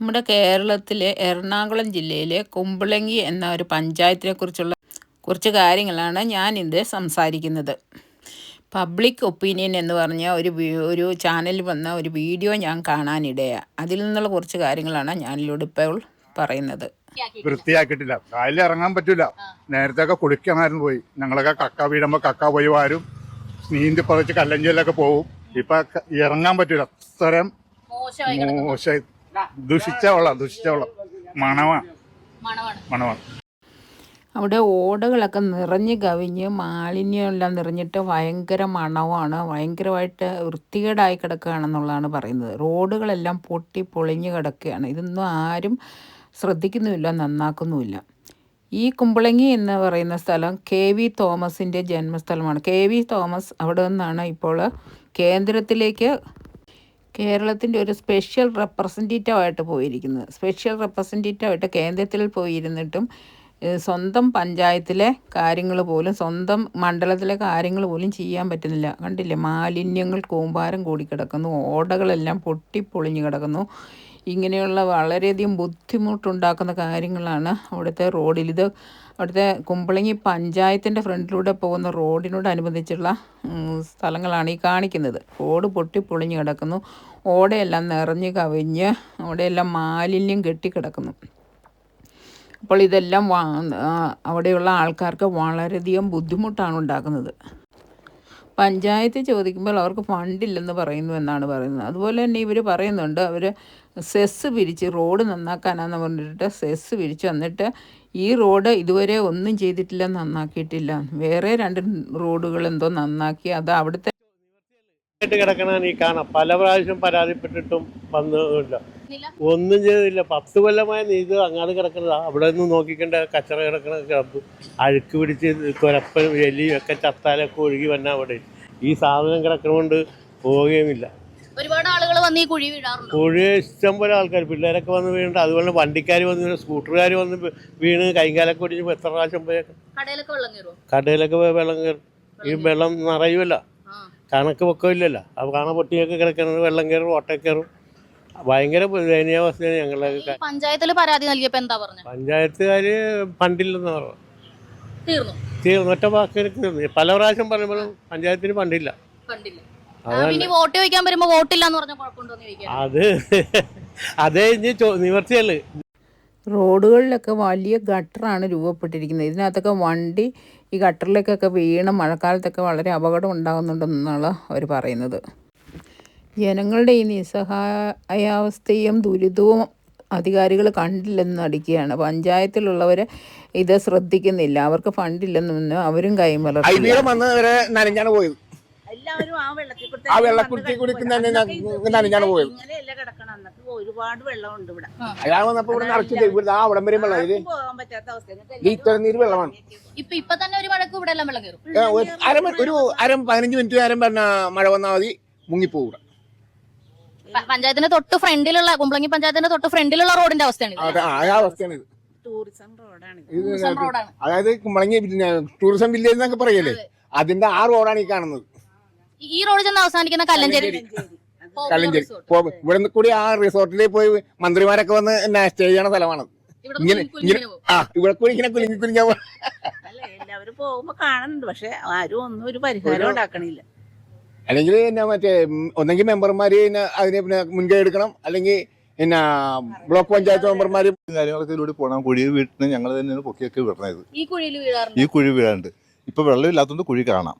നമ്മുടെ കേരളത്തിലെ എറണാകുളം ജില്ലയിലെ കുമ്പളങ്ങി എന്ന ഒരു പഞ്ചായത്തിനെ കുറിച്ചുള്ള കുറച്ച് കാര്യങ്ങളാണ് ഞാൻ ഇന്ന് സംസാരിക്കുന്നത്. പബ്ലിക് ഒപ്പീനിയൻ എന്ന് പറഞ്ഞ ഒരു ഒരു ചാനലിൽ വന്ന ഒരു വീഡിയോ ഞാൻ കാണാനിടയാണ് അതിൽ നിന്നുള്ള കുറച്ച് കാര്യങ്ങളാണ് ഞാനിലൂടെ ഇപ്പോൾ പറയുന്നത്. വൃത്തിയാക്കിയിട്ടില്ല. കാലിൽ ഇറങ്ങാൻ പറ്റില്ല നേരത്തെ ഒക്കെ കുളിക്കണമായിരുന്നു പോയി. ഞങ്ങളൊക്കെ കക്ക വീടുമ്പോൾ കക്ക പോയി വാരും. നീന്തി പതച്ച് കല്ലഞ്ചിലൊക്കെ പോവും. ഇപ്പൊ ഇറങ്ങാൻ പറ്റൂല. അത്രയും മോശ ദുഷിച്ച വെള്ളം ദുഷിച്ച വെള്ളം മണമാണ് മണമാണ് അവിടെ ഓടകളൊക്കെ നിറഞ്ഞ് കവിഞ്ഞ് മാലിന്യമെല്ലാം നിറഞ്ഞിട്ട് ഭയങ്കര മണവാണ്. ഭയങ്കരമായിട്ട് വൃത്തികേടായി കിടക്കുകയാണെന്നുള്ളതാണ് പറയുന്നത്. റോഡുകളെല്ലാം പൊട്ടി പൊളിഞ്ഞ് കിടക്കുകയാണ്. ഇതൊന്നും ആരും ശ്രദ്ധിക്കുന്നുമില്ല നന്നാക്കുന്നുമില്ല. ഈ കുമ്പളങ്ങി എന്ന് പറയുന്ന സ്ഥലം കെ വി തോമസിന്റെ ജന്മസ്ഥലമാണ്. കെ വി തോമസ് അവിടെ നിന്നാണ് ഇപ്പോൾ കേന്ദ്രത്തിലേക്ക് കേരളത്തിന്റെ ഒരു സ്പെഷ്യൽ റെപ്രസെന്റേറ്റീവായിട്ട് പോയിരിക്കുന്നത് സ്പെഷ്യൽ റെപ്രസെന്റേറ്റീവായിട്ട് കേന്ദ്രത്തിൽ പോയിരുന്നിട്ടും സ്വന്തം പഞ്ചായത്തിലെ കാര്യങ്ങൾ പോലും സ്വന്തം മണ്ഡലത്തിലെ കാര്യങ്ങൾ പോലും ചെയ്യാൻ പറ്റുന്നില്ല. കണ്ടില്ലേ? മാലിന്യങ്ങൾ കൂമ്പാരം കൂടി കിടക്കുന്നു ഓടകളെല്ലാം പൊട്ടിപ്പൊളിഞ്ഞ് കിടക്കുന്നു. ഇങ്ങനെയുള്ള വളരെയധികം ബുദ്ധിമുട്ടുണ്ടാക്കുന്ന കാര്യങ്ങളാണ് അവിടുത്തെ റോഡിൽ. ഇത് അവിടുത്തെ കുമ്പളങ്ങി പഞ്ചായത്തിന്റെ ഫ്രണ്ടിലൂടെ പോകുന്ന റോഡിനോടനുബന്ധിച്ചുള്ള സ്ഥലങ്ങളാണ് ഈ കാണിക്കുന്നത്. റോഡ് പൊട്ടി പൊളിഞ്ഞ് കിടക്കുന്നു. ഓടയെല്ലാം നിറഞ്ഞ് കവിഞ്ഞ് അവിടെയെല്ലാം മാലിന്യം കെട്ടിക്കിടക്കുന്നു. അപ്പോൾ ഇതെല്ലാം അവിടെയുള്ള ആൾക്കാർക്ക് വളരെയധികം ബുദ്ധിമുട്ടാണ് ഉണ്ടാക്കുന്നത്. പഞ്ചായത്ത് ചോദിക്കുമ്പോൾ അവർക്ക് ഫണ്ടില്ലെന്ന് പറയുന്നു എന്നാണ് പറയുന്നത്. അതുപോലെ തന്നെ ഇവർ പറയുന്നുണ്ട് അവർ സെസ് പിരിച്ച് റോഡ് നന്നാക്കാനാന്ന് പറഞ്ഞിട്ട് സെസ് പിരിച്ച് വന്നിട്ട് ഈ റോഡ് ഇതുവരെ ഒന്നും ചെയ്തിട്ടില്ല നന്നാക്കിയിട്ടില്ല. വേറെ രണ്ട് റോഡുകൾ എന്തോ നന്നാക്കി അത് അവിടുത്തെ കിടക്കണ നീ കാണാം. പല പ്രാവശ്യം പരാതിപ്പെട്ടിട്ടും വന്നില്ല. ഒന്നും ചെയ്തില്ല. പത്ത് കൊല്ലമായ നീതി അങ്ങാട് കിടക്കുന്നതാ. അവിടെ നിന്ന് നോക്കിക്കണ്ട കച്ചറ കിടക്കണ കിടപ്പ്. അഴുക്ക് പിടിച്ച് കുരപ്പൻ എലിയും ഒക്കെ ചത്താലൊക്കെ ഒഴുകി വന്ന അവിടെ. ഈ സാധനം കിടക്കണോണ്ട് പോവുകയുമില്ല. ഒരുപാട് ആളുകൾ വന്ന് ഈ കുഴി വീഴാറുണ്ട്? കുഴി ഇഷ്ടം പോലെ ആൾക്കാർ പിള്ളേരൊക്കെ വന്ന് വീണിട്ട് അതുപോലെ വണ്ടിക്കാർ വന്ന് വീണ്. സ്കൂട്ടറുകാർ വന്ന് വീണ് കൈകാലൊക്കെ ഒടിഞ്ഞ് എത്ര പ്രാവശ്യം പോയ കടയിലൊക്കെ വെള്ളം കടയിലൊക്കെ പോയി വെള്ളം കയറും. ഈ വെള്ളം നിറയുമല്ല കണക്ക് പൊക്കമില്ലല്ലോ. അപ്പോൾ കാണാൻ പൊട്ടിയൊക്കെ കിടക്കുന്നത് വെള്ളം കയറും ഓട്ട കയറും. ഭയങ്കര ദയനീയാവസ്ഥയാണ് ഞങ്ങളുടെ പഞ്ചായത്തിൽ പരാതി നൽകിയപ്പോ എന്താ പറഞ്ഞത് പഞ്ചായത്തുകാര് ഫണ്ടില്ലെന്ന് പറഞ്ഞു തീർന്നു. തീർന്നു. ഒറ്റ വാക്കിന് തീർന്നു. പല പ്രാവശ്യം പറയുമ്പോഴും പഞ്ചായത്തിന് ഫണ്ടില്ല ഇനി വോട്ട് ചോദിക്കാൻ വരുമ്പോ വോട്ടില്ല എന്ന് പറഞ്ഞ അത് അതേ ഇനി നിവർത്തിയല്ലേ. റോഡുകളിലൊക്കെ വലിയ ഗട്ടറാണ് രൂപപ്പെട്ടിരിക്കുന്നത്. ഇതിനകത്തൊക്കെ വണ്ടി ഈ ഗട്ടറിലേക്കൊക്കെ വീണ് മഴക്കാലത്തൊക്കെ വളരെ അപകടം ഉണ്ടാകുന്നുണ്ടെന്നാണ് അവർ പറയുന്നത്. ജനങ്ങളുടെ ഈ നിസ്സഹായാവസ്ഥയും ദുരിതവും അധികാരികൾ കണ്ടില്ലെന്ന് നടിക്കുകയാണ്. പഞ്ചായത്തിലുള്ളവർ ഇത് ശ്രദ്ധിക്കുന്നില്ല. അവർക്ക് ഫണ്ടില്ലെന്നും അവരും നനഞ്ഞാണ് പോയത്. എല്ലാവരും ആ വെള്ളത്തിൽ കൂടി ആ വെള്ളക്കുറ്റി കുടിക്കുന്ന തന്നെ ഞ- പോയത്. ഇങ്ങനെയല്ല കിടക്കണം. അന്നൊക്കെ ഒരുപാട് വെള്ളമുണ്ട് ഇവിടെ. അയാൾ വന്നപ്പോ ഇവിടെ നിറച്ചിട്ട് ഇവിടെ ആ അവിടം വരെ വെള്ളം. ഇത് ഇത്ര നീര് വെള്ളമാണ്. ഇപ്പൊ ഇപ്പൊ തന്നെ ഒരു മഴക്ക് ഇവിടെ എല്ലാം വെള്ളം കയറും. ഒരു അര ഒരു അര പതിനഞ്ച് മിനിറ്റ് നേരം പറഞ്ഞ മഴ വന്നാൽ മതി മുങ്ങിപ്പോകൂടാ പഞ്ചായത്തിന്റെ തൊട്ട് ഫ്രണ്ടിലുള്ള കുമ്പളങ്ങി പഞ്ചായത്തിന്റെ തൊട്ട് ഫ്രണ്ടിലുള്ള റോഡിന്റെ അവസ്ഥയാണ് ഇത്. അത് ആ ആ അവസ്ഥയാണ് ഇത്. ടൂറിസം റോഡാണ് ഇത്. ടൂറിസം റോഡാണ്. അതായത് കുമ്പളങ്ങി പിന്നെ ടൂറിസം വില്ലേജ് എന്നൊക്കെ പറയല്ലേ? അതിന്റെ ആ റോഡാണ് ഈ കാണുന്നത്. ഈ- ഈ റോഡ് ചെന്ന് അവസാനിക്കുന്ന കല്ലഞ്ചേരി. കല്ലഞ്ചേരി. resort. ഇവിടെ നിന്ന് കൂടി ആ റിസോർട്ടിലേക്ക് പോയി മന്ത്രിമാരൊക്കെ വന്ന് എന്നാ സ്റ്റേ ചെയ്യണ സ്ഥലമാണ്. ഇവിടെ ഇങ്ങനെ പോകും. ആ ഇവിടെ കൂടി ഇങ്ങനെ കുലുങ്ങി കുലുങ്ങി അല്ല എല്ലാവരും പോകുമ്പോ കാണുന്നുണ്ട് പക്ഷെ ആരും ഒന്നും ഒരു പരിഹാരം ഉണ്ടാക്കണില്ല. അല്ലെങ്കിൽ പിന്നെ മറ്റേ ഒന്നെങ്കിൽ മെമ്പർമാര് പിന്നെ അതിന് പിന്നെ മുൻകൈ എടുക്കണം. അല്ലെങ്കിൽ പിന്നെ ബ്ലോക്ക് പഞ്ചായത്ത് മെമ്പർമാര് കാര്യങ്ങളൊക്കെ ഇതിലൂടെ പോകണം കുഴി വീട്ടിന് ഞങ്ങൾ തന്നെയാണ് പൊക്കിയൊക്കെ വിടണത്. ഈ കുഴിയിൽ വീഴാറുണ്ട്? ഈ കുഴി വീഴാണ്ട് ഇപ്പൊ വെള്ളമില്ലാത്തതുകൊണ്ട് കുഴി കാണാം.